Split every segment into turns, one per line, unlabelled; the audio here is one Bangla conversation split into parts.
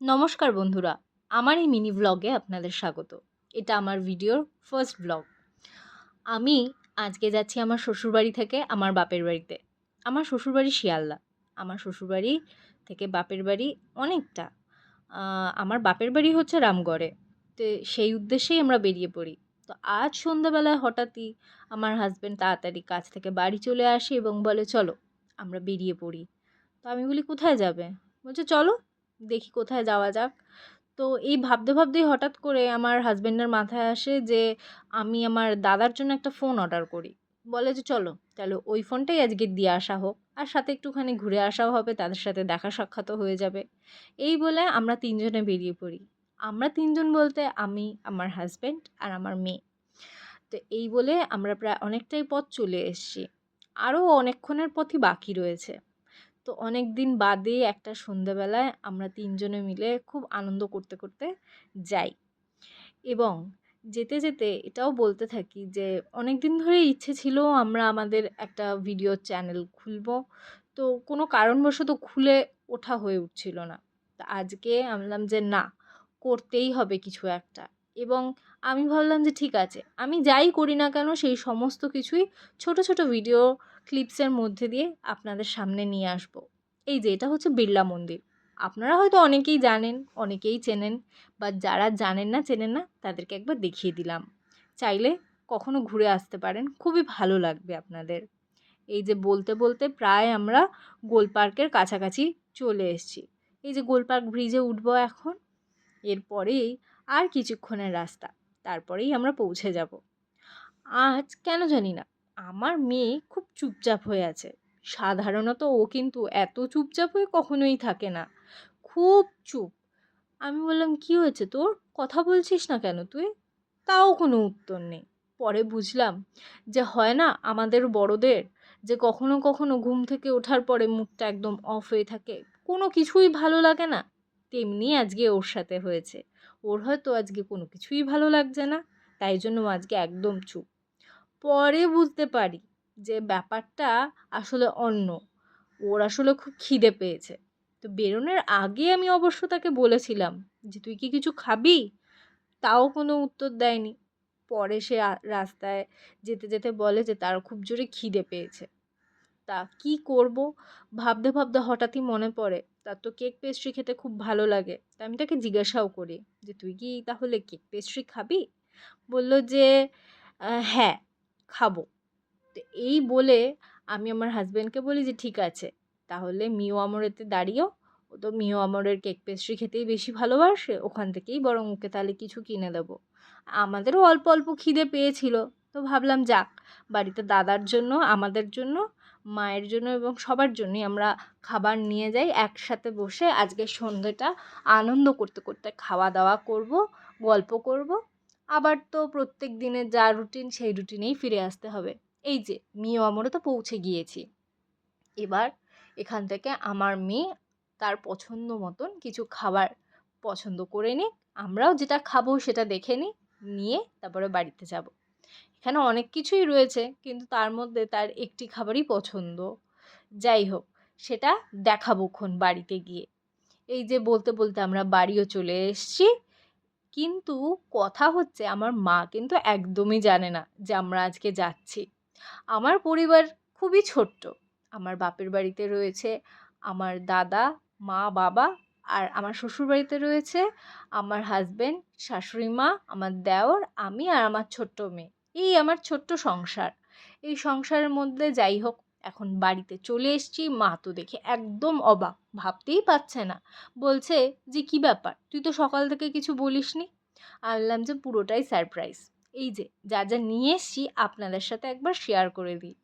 নমস্কার বন্ধুরা, আমার এই মিনি ভ্লগে আপনাদের স্বাগত। এটা আমার ভিডিওর ফার্স্ট ভ্লগ আমি আজকে যাচ্ছি আমার শ্বশুরবাড়ি থেকে আমার বাপের বাড়িতে। আমার শ্বশুরবাড়ি শিয়ালদা। আমার শ্বশুরবাড়ি থেকে বাপের বাড়ি অনেকটা। আমার বাপের বাড়ি হচ্ছে রামগড়ে। তো সেই উদ্দেশ্যেই আমরা বেরিয়ে পড়ি। তো আজ সন্ধ্যাবেলায় হঠাৎই আমার হাজব্যান্ড তাড়াতাড়ি কাজ থেকে বাড়ি চলে আসে এবং বলে, চলো, আমরা বেরিয়ে পড়ি। তো আমি বলি, কোথায় যাবে? বলছে, চলো দেখি কোথায় যাওয়া যাক। তো এই ভাবতে ভাবতেই হঠাৎ করে আমার হাজব্যান্ডের মাথায় আসে যে, আমি আমার দাদার জন্য একটা ফোন অর্ডার করি। বলে যে, চলো, তাহলে ওই ফোনটাই আজকে দিয়ে আসা হোক। আর সাথে একটুখানি ঘুরে আসাও হবে, তাদের সাথে দেখা সাক্ষাৎও হয়ে যাবে। এই বলে আমরা তিনজনে বেরিয়ে পড়ি। আমরা তিনজন বলতে আমি, আমার হাজব্যান্ড আর আমার মেয়ে। তো এই বলে আমরা প্রায় অনেকটাই পথ চলে এসেছি। আরও অনেকক্ষণের পথই বাকি রয়েছে। তো অনেক দিন বাদে একটা সন্ধ্যাবেলায় আমরা তিনজনে মিলে খুব আনন্দ করতে করতে যাই। এবং যেতে যেতে এটাও বলতে থাকি যে অনেক দিন ধরেই ইচ্ছে ছিল আমরা আমাদের একটা ভিডিও চ্যানেল খুলব। তো কোনো কারণবশত খুলে ওঠা হয়ে উঠছিল না। তা আজকে আমি বললাম যে না, করতেই হবে কিছু একটা। এবং আমি ভাবলাম যে ঠিক আছে, আমি যাই করি না কেন সেই সমস্ত কিছুই ছোট ছোট ভিডিও ক্লিপসের মধ্যে দিয়ে আপনাদের সামনে নিয়ে আসব। এই যে, এটা হচ্ছে বিড়লা মন্দির। আপনারা হয়তো অনেকেই জানেন, অনেকেই চেনেন, বা যারা জানেন না, চেনেন না, তাদেরকে একবার দেখিয়ে দিলাম। চাইলে কখনো ঘুরে আসতে পারেন, খুবই ভালো লাগবে আপনাদের। এই যে, বলতে বলতে প্রায় আমরা গোল পার্কের কাছাকাছি চলে এসেছি। এই যে, গোল পার্ক ব্রিজে উঠবো এখন। এরপরেই আর কিছুক্ষণের রাস্তা, তারপরেই আমরা পৌঁছে যাব। আজ কেন জানি না, আমার মেয়ে খুব চুপচাপ হয়ে আছে। সাধারণত ও কিন্তু এত চুপচাপ হয়ে কখনোই থাকে না। খুব চুপ। আমি বললাম, কি হয়েছে তোর? কথা বলছিস না কেন তুই? তাও কোনো উত্তর নেই। পরে বুঝলাম যে হয় না, আমাদের বড়দের যে কখনো কখনো ঘুম থেকে ওঠার পরে মুখটা একদম অফ হয়ে থাকে, কোনো কিছুই ভালো লাগে না। তেমনি আজকে ওর সাথে হয়েছে। ওর হয়তো আজকে কোনো কিছুই ভালো লাগছে না, তাই জন্য আজকে একদম চুপ। পরে বুঝতে পারি যে ব্যাপারটা আসলে অন্য। ওর আসলে খুব খিদে পেয়েছে। তো বেরোনোর আগে আমি অবশ্য তাকে বলেছিলাম যে, তুই কি কিছু খাবি? তাও কোনো উত্তর দেয়নি। পরে সে রাস্তায় যেতে যেতে বলে যে তার খুব জোরে খিদে পেয়েছে। তা কি করব? ভাবতে ভাবতে হঠাৎই মনে পড়ে তার তো কেক পেস্ট্রি খেতে খুব ভালো লাগে। তা আমি তাকে জিজ্ঞাসাও করি যে, তুই কি তাহলে কেক পেস্ট্রি খাবি? বলল যে হ্যাঁ খাব। তো এই বলে আমি আমার হাজব্যান্ডকে বলি যে, ঠিক আছে, তাহলে মিও আমরেতে দাঁড়িয়েও ও তো মিও আমরের কেক পেস্ট্রি খেতেই বেশি ভালোবাসে, ওখান থেকেই বরং ওকে তাহলে কিছু কিনে দেবো। আমাদেরও অল্প অল্প খিদে পেয়েছিল। তো ভাবলাম যাক, বাড়িতে দাদার জন্য, আমাদের জন্য মায়ের জন্য এবং সবার জন্যই আমরা খাবার নিয়ে যাই একসাথে বসে। আজকে সন্ধ্যেটা আনন্দ করতে করতে খাওয়া দাওয়া করব, গল্প করব। আবার তো প্রত্যেক দিনের যা রুটিন সেই রুটিনেই ফিরে আসতে হবে। এই যে, মিও আমরও তো পৌঁছে গিয়েছি। এবার এখান থেকে আমার মেয়ে তার পছন্দ মতন কিছু খাবার পছন্দ করে নিক। আমরাও যেটা খাব সেটা দেখে নিই, নিয়ে তারপরে বাড়িতে যাব। এখানে অনেক কিছুই রয়েছে, কিন্তু তার মধ্যে তার একটি খাবারই পছন্দ। যাই হোক, সেটা দেখাবোক্ষণ বাড়িতে গিয়ে। এই যে বলতে বলতে আমরা বাড়িও চলে এসেছি, কিন্তু কথা হচ্ছে আমার মা কিন্তু একদমই জানে না যে আমরা আজকে যাচ্ছি। আমার পরিবার খুবই ছোট্ট, আমার বাপের বাড়িতে রয়েছে আমার দাদা, মা, বাবা আর আমার শ্বশুর বাড়িতে রয়েছে আমার হাজব্যান্ড শাশুড়ি মা, আমার দেওর, আমি আর আমার ছোট্ট মেয়ে। এই আমার ছোট্ট সংসার। এই সংসারের মধ্যে যাই হোক, এখন বাড়িতে চলে এসেছি, মা তো দেখে একদম অবাক, ভাবতেই পারছে না। বলছে যে, কি ব্যাপার? তুই তো সকাল থেকে কিছু বলিসনি? আমি বললাম যে, পুরোটাই সারপ্রাইজ এই যে, যা যা নিয়ে এসেছি, আপনাদের সাথে একবার শেয়ার করে দিই।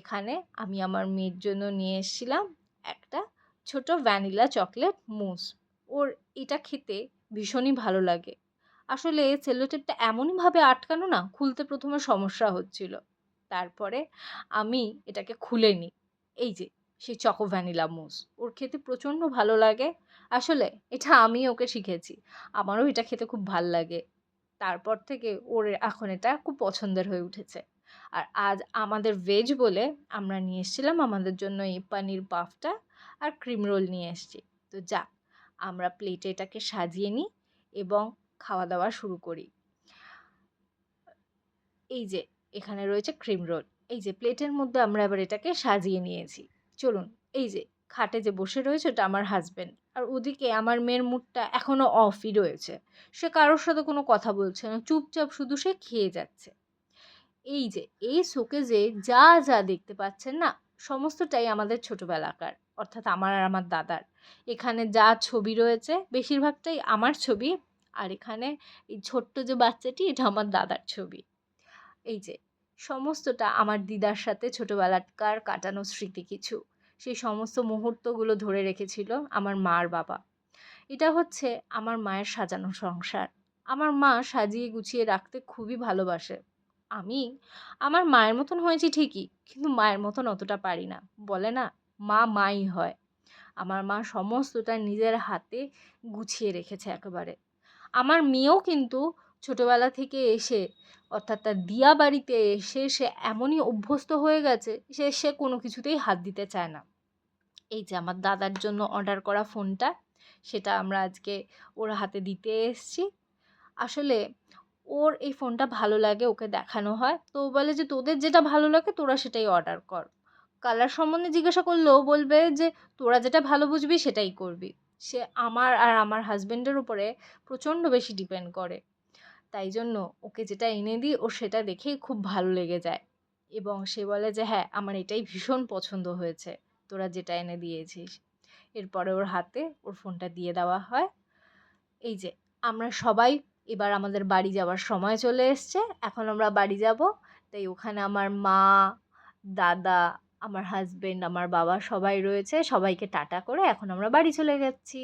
এখানে আমি আমার মেয়ের জন্য নিয়ে এসেছিলাম একটা ছোট ভ্যানিলা চকলেট মুস ওর এটা খেতে ভীষণই ভালো লাগে। আসলে সেলোটেপটা এমনভাবে আটকানো না, খুলতে প্রথমে সমস্যা হচ্ছিল। তারপরে আমি এটাকে খুলে নিই। এই যে, সেই চকো ভ্যানিলা মুস ওর খেতে প্রচণ্ড ভালো লাগে। আসলে এটা আমি ওকে শিখেছি। আমারও এটা খেতে খুব ভালো লাগে। তারপর থেকে ওর এখন এটা খুব পছন্দের হয়ে উঠেছে। আর আজ আমাদের ভেজ বলে আমরা নিয়ে এসেছিলাম আমাদের জন্য এই পানির পাফটা আর ক্রিম রোল নিয়ে এসেছি। তো যাক, আমরা প্লেটে এটাকে সাজিয়ে নিই এবং খাওয়া দাওয়া শুরু করি। এই যে, এখানে রয়েছে ক্রিম রোল এই যে প্লেটের মধ্যে আমরা এবার এটাকে সাজিয়ে নিয়েছি। চলুন, এই যে, খাটে যে বসে রয়েছে ওটা আমার হাজব্যান্ড আর ওদিকে আমার মেয়ের মুডটা এখনও অফই রয়েছে। সে কারোর সাথে কোনো কথা বলছে না, চুপচাপ শুধু সে খেয়ে যাচ্ছে। এই যে, এই শোকেজে যা যা দেখতে পাচ্ছেন না, সমস্তটাই আমাদের ছোটোবেলাকার, অর্থাৎ আমার আর আমার দাদার। এখানে যা ছবি রয়েছে, বেশিরভাগটাই আমার ছবি আর এখানে এই ছোট্ট যে বাচ্চাটি, এটা আমার দাদার ছবি। এই যে, সমস্তটা আমার দিদার সাথে ছোটোবেলাকার কাটানো স্মৃতি কিছু। সেই সমস্ত মুহূর্তগুলো ধরে রেখেছিল আমার মার বাবা। এটা হচ্ছে আমার মায়ের সাজানো সংসার। আমার মা সাজিয়ে গুছিয়ে রাখতে খুবই ভালোবাসে। আমি, আমার মায়ের মতন হয়েছি ঠিকই, কিন্তু মায়ের মতন অতটা পারি না। বলে না, মা মাই হয়। আমার মা সমস্তটা নিজের হাতে গুছিয়ে রেখেছে একেবারে। আমার মেয়েও কিন্তু ছোটোবেলা থেকে এসে, অর্থাৎ তার দিয়া বাড়িতে এসে সে এমনই অভ্যস্ত হয়ে গেছে সে সে কোনো কিছুতেই হাত দিতে চায় না। এই যে আমার দাদার জন্য অর্ডার করা ফোনটা সেটা আমরা আজকে ওর হাতে দিতে এসছি। আসলে ওর এই ফোনটা ভালো লাগে, ওকে দেখানো হয়। তো বলে যে, তোদের যেটা ভালো লাগে, তোরা সেটাই অর্ডার কর। কালার সম্বন্ধে জিজ্ঞাসা করলেও বলবে যে, তোরা যেটা ভালো বুঝবি, সেটাই করবি। সে আমার আর আমার হাজব্যান্ডের উপরে প্রচণ্ড বেশি ডিপেন্ড করে। তাই জন্য ওকে যেটা এনে দিই, ও সেটা দেখেই খুব ভালো লেগে যায়। এবং সে বলে যে হ্যাঁ আমার এটাই ভীষণ পছন্দ হয়েছে। তোরা যেটা এনে দিয়েছিস। এরপরে ওর হাতে ওর ফোনটা দিয়ে দেওয়া হয়। এই যে, আমরা সবাই এবার আমাদের বাড়ি যাওয়ার সময় চলে এসছে। এখন আমরা বাড়ি যাব। তাই ওখানে আমার মা, দাদা আমার হাজবেন্ড আমার বাবা সবাই রয়েছে সবাইকে টাটা করে এখন আমরা বাড়ি চলে যাচ্ছি।